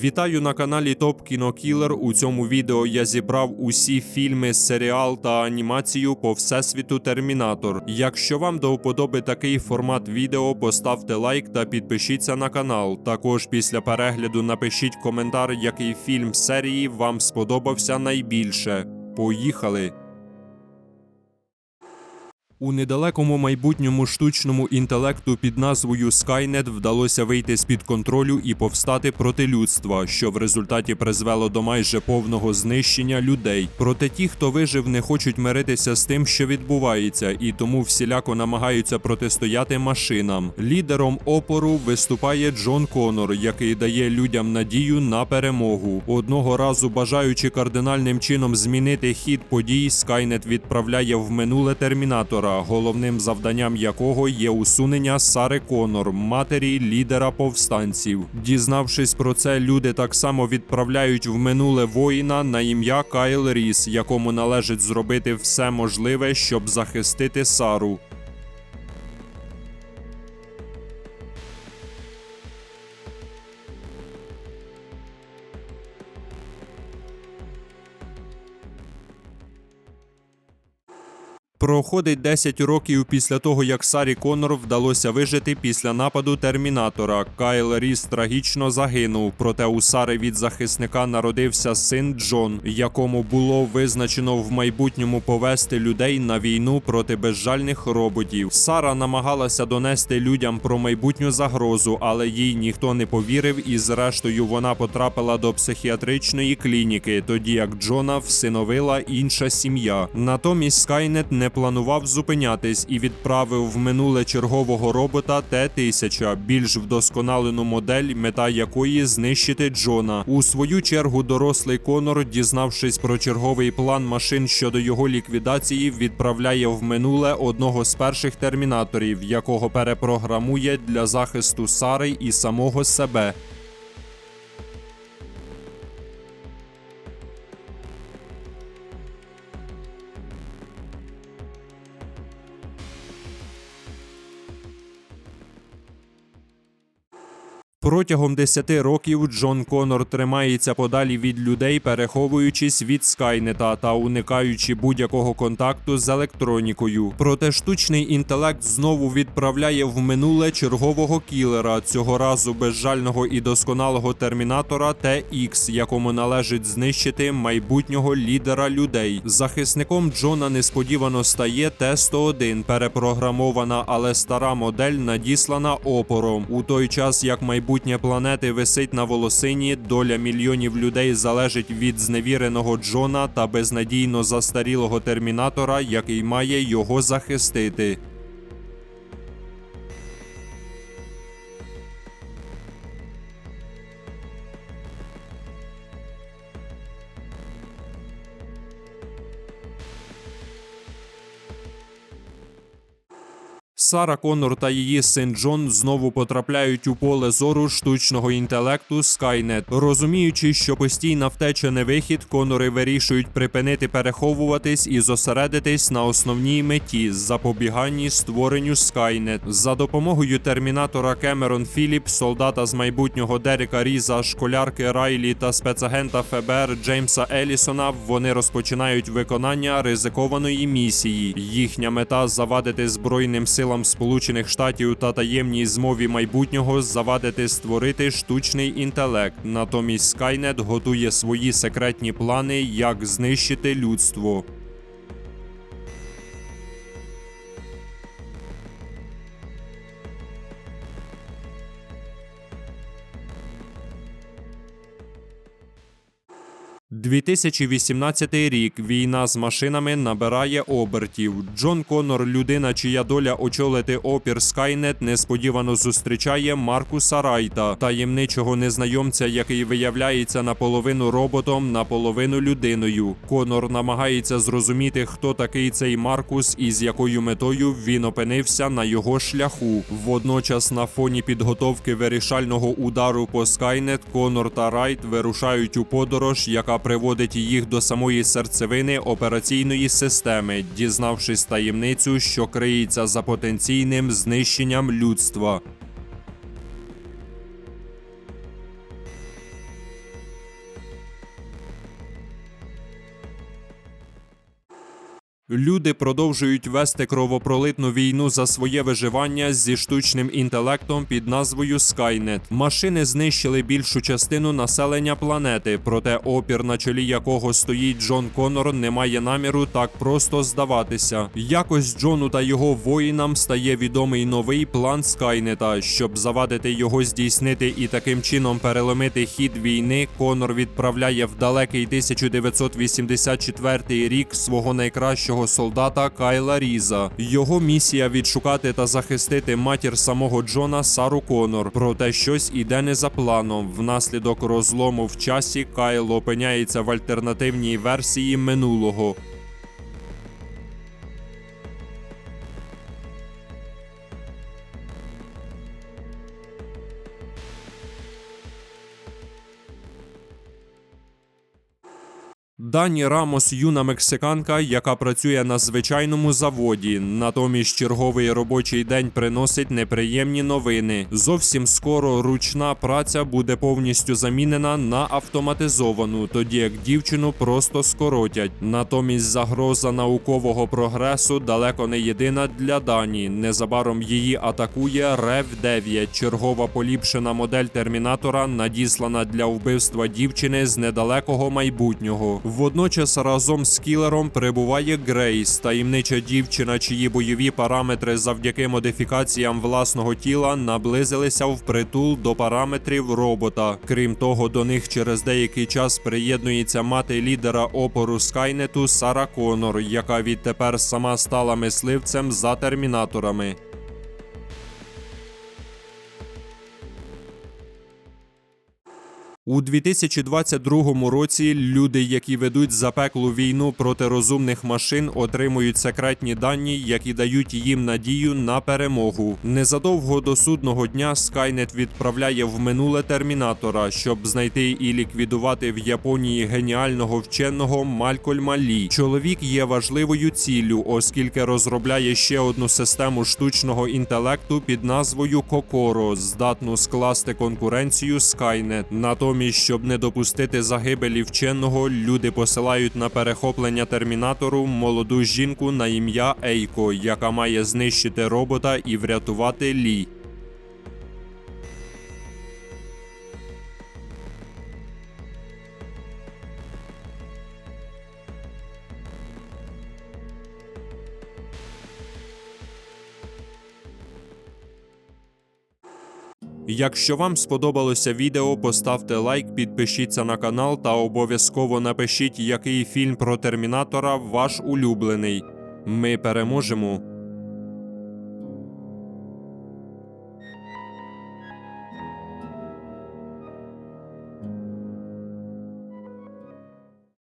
Вітаю на каналі Топ Кінокілер. У цьому відео я зібрав усі фільми, серіал та анімацію по всесвіту Термінатор. Якщо вам до вподоби такий формат відео, поставте лайк та підпишіться на канал. Також після перегляду напишіть коментар, який фільм серії вам сподобався найбільше. Поїхали! У недалекому майбутньому штучному інтелекту під назвою Skynet вдалося вийти з-під контролю і повстати проти людства, що в результаті призвело до майже повного знищення людей. Проте ті, хто вижив, не хочуть миритися з тим, що відбувається, і тому всіляко намагаються протистояти машинам. Лідером опору виступає Джон Конор, який дає людям надію на перемогу. Одного разу, бажаючи кардинальним чином змінити хід подій, Skynet відправляє в минуле термінатора головним завданням якого є усунення Сари Конор, матері лідера повстанців. Дізнавшись про це, люди так само відправляють в минуле воїна на ім'я Кайл Ріс, якому належить зробити все можливе, щоб захистити Сару. Проходить 10 років після того, як Сарі Коннор вдалося вижити після нападу Термінатора. Кайл Ріс трагічно загинув. Проте у Сари від захисника народився син Джон, якому було визначено в майбутньому повести людей на війну проти безжальних роботів. Сара намагалася донести людям про майбутню загрозу, але їй ніхто не повірив, і зрештою вона потрапила до психіатричної клініки, тоді як Джона всиновила інша сім'я. Натомість Скайнет не планував зупинятись і відправив в минуле чергового робота Т-1000, більш вдосконалену модель, мета якої знищити Джона. У свою чергу дорослий Конор, дізнавшись про черговий план машин щодо його ліквідації, відправляє в минуле одного з перших термінаторів, якого перепрограмує для захисту Сари і самого себе. Протягом 10 років Джон Конор тримається подалі від людей, переховуючись від Скайнета та уникаючи будь-якого контакту з електронікою. Проте штучний інтелект знову відправляє в минуле чергового кілера, цього разу безжального і досконалого термінатора TX, якому належить знищити майбутнього лідера людей. Захисником Джона несподівано стає Т-101, перепрограмована, але стара модель надіслана опором. У той час як майбутнє планети висить на волосині, доля мільйонів людей залежить від зневіреного Джона та безнадійно застарілого термінатора, який має його захистити. Сара Коннор та її син Джон знову потрапляють у поле зору штучного інтелекту Skynet. Розуміючи, що постійна втеча не вихід, Конори вирішують припинити переховуватись і зосередитись на основній меті запобіганні створенню Skynet. За допомогою термінатора Кемерон Філіп, солдата з майбутнього Дерека Різа, школярки Райлі та спецагента ФБР Джеймса Елісона, вони розпочинають виконання ризикованої місії. Їхня мета завадити збройним силам Сполучених Штатів та таємній змові майбутнього завадити створити штучний інтелект. Натомість Skynet готує свої секретні плани, як знищити людство. – 2018 рік війна з машинами набирає обертів. Джон Конор, людина, чия доля очолити опір Skynet, несподівано зустрічає Маркуса Райта, таємничого незнайомця, який виявляється наполовину роботом, наполовину людиною. Конор намагається зрозуміти, хто такий цей Маркус і з якою метою він опинився на його шляху. Водночас, на фоні підготовки вирішального удару по Skynet, Конор та Райт вирушають у подорож, яка приводить їх до самої серцевини операційної системи, дізнавшись таємницю, що криється за потенційним знищенням людства. Люди продовжують вести кровопролитну війну за своє виживання зі штучним інтелектом під назвою Skynet. Машини знищили більшу частину населення планети, проте опір, на чолі якого стоїть Джон Коннор, не має наміру так просто здаватися. Якось Джону та його воїнам стає відомий новий план Скайнета. Щоб завадити його здійснити і таким чином переломити хід війни, Коннор відправляє в далекий 1984 рік свого найкращого солдата Кайла Різа. Його місія відшукати та захистити матір самого Джона Сару Конор. Проте щось іде не за планом. Внаслідок розлому в часі Кайл опиняється в альтернативній версії минулого. Дані Рамос юна мексиканка, яка працює на звичайному заводі. Натомість черговий робочий день приносить неприємні новини. Зовсім скоро ручна праця буде повністю замінена на автоматизовану, тоді як дівчину просто скоротять. Натомість загроза наукового прогресу далеко не єдина для Дані. Незабаром її атакує Рев 9 чергова поліпшена модель термінатора, надіслана для вбивства дівчини з недалекого майбутнього. Водночас разом з кілером прибуває Грейс, таємнича дівчина, чиї бойові параметри завдяки модифікаціям власного тіла наблизилися впритул до параметрів робота. Крім того, до них через деякий час приєднується мати лідера опору Скайнету Сара Конор, яка відтепер сама стала мисливцем за термінаторами. У 2022 році люди, які ведуть запеклу війну проти розумних машин, отримують секретні дані, які дають їм надію на перемогу. Незадовго до судного дня Skynet відправляє в минуле термінатора, щоб знайти і ліквідувати в Японії геніального вченого Малькольма Лі. Чоловік є важливою ціллю, оскільки розробляє ще одну систему штучного інтелекту під назвою Кокоро, здатну скласти конкуренцію Skynet. Натомість, щоб не допустити загибелі вченого, люди посилають на перехоплення термінатору молоду жінку на ім'я Ейко, яка має знищити робота і врятувати Лі. Якщо вам сподобалося відео, поставте лайк, підпишіться на канал та обов'язково напишіть, який фільм про термінатора ваш улюблений. Ми переможемо.